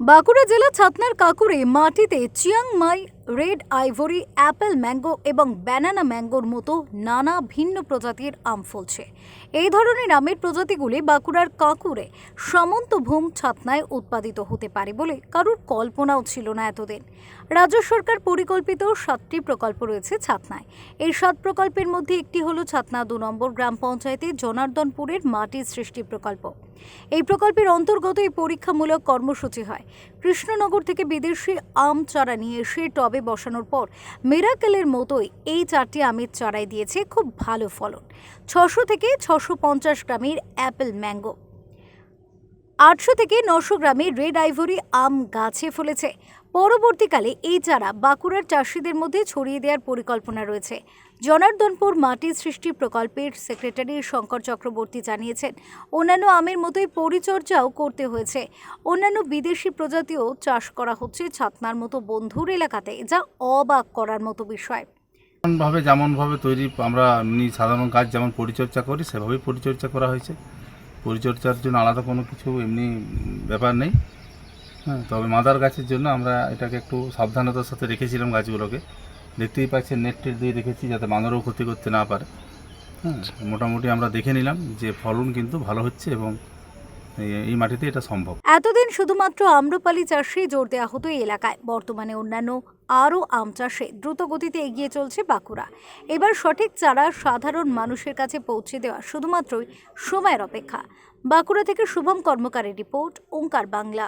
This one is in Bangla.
বাঁকুড়া জেলা ছাতনার কাকুরে মাটিতে Chiang Mai red ivory, apple mango এবং ব্যানানা ম্যাঙ্গোর মতো নানা ভিন্ন প্রজাতির আম ফলছে। এই ধরনের আমের প্রজাতিগুলি বাঁকুড়ার কাকুরে সামন্তভূম ছাতনায় উৎপাদিত হতে পারে বলে কারুর কল্পনাও ছিল না এতদিন। রাজ্য সরকার পরিকল্পিত সাতটি প্রকল্প রয়েছে ছাতনায়। এই সাত প্রকল্পের মধ্যে একটি হলো ছাতনা দু নম্বর গ্রাম পঞ্চায়েতের জনার্দনপুরের মাটি সৃষ্টি প্রকল্প। এই প্রকল্পের অন্তর্গত এই পরীক্ষামূলক কর্মসূচি হয়। কৃষ্ণনগর থেকে বিদেশি আম চারা নিয়ে এসে টবে বসানোর পর মেরাকেলের মতোই এই চারটি আমের চারাই দিয়েছে খুব ভালো ফলন। ছশো থেকে ছশো পঞ্চাশ গ্রামের অ্যাপেল ম্যাঙ্গো। আটশো থেকে নশো গ্রামে রেড আইভরি আম গাছে ফলেছে। পরবর্তীকালে এই চারা বাঁকুড়ার চাষিদের মধ্যে ছড়িয়ে দেওয়ার পরিকল্পনা রয়েছে। জনার্দনপুর মাটি সৃষ্টি প্রকল্পের সেক্রেটারি শঙ্কর চক্রবর্তী জানিয়েছেন, অন্যান্য আমের মতোই পরিচর্যাও করতে হয়েছে। অন্যান্য বিদেশি প্রজাতিও চাষ করা হচ্ছে ছাতনার মতো বন্ধুর এলাকাতে, যা অবাক করার মতো বিষয়। ভাবে যেমনভাবে তৈরি আমরা সাধারণ কাজ যেমন পরিচর্যা করি, সেভাবেই পরিচর্যা করা হয়েছে। পরিচর্যার জন্য আলাদা কোনো কিছু এমনি ব্যাপার নেই। হ্যাঁ। তবে মাদার গাছের জন্য আমরা এটাকে একটু সাবধানতার সাথে রেখেছিলাম গাছগুলোকে। দেখতেই পাচ্ছেন নেট টেট দিয়ে রেখেছি যাতে মাদারও ক্ষতি করতে না পারে। হ্যাঁ মোটামুটি আমরা দেখে নিলাম যে ফলন কিন্তু ভালো হচ্ছে এবং এই মাটিতে এটা সম্ভব। এতদিন শুধুমাত্র আম্রপালি চাষে জোর দেওয়া হতো এই এলাকায়। বর্তমানে অন্যান্য আরও আম চাষে দ্রুত গতিতে এগিয়ে চলছে বাঁকুড়া। এবার সঠিক চারা সাধারণ মানুষের কাছে পৌঁছে দেওয়া শুধুমাত্রই সময়ের অপেক্ষা। বাঁকুড়া থেকে শুভম কর্মকারের রিপোর্ট, ওঙ্কার বাংলা।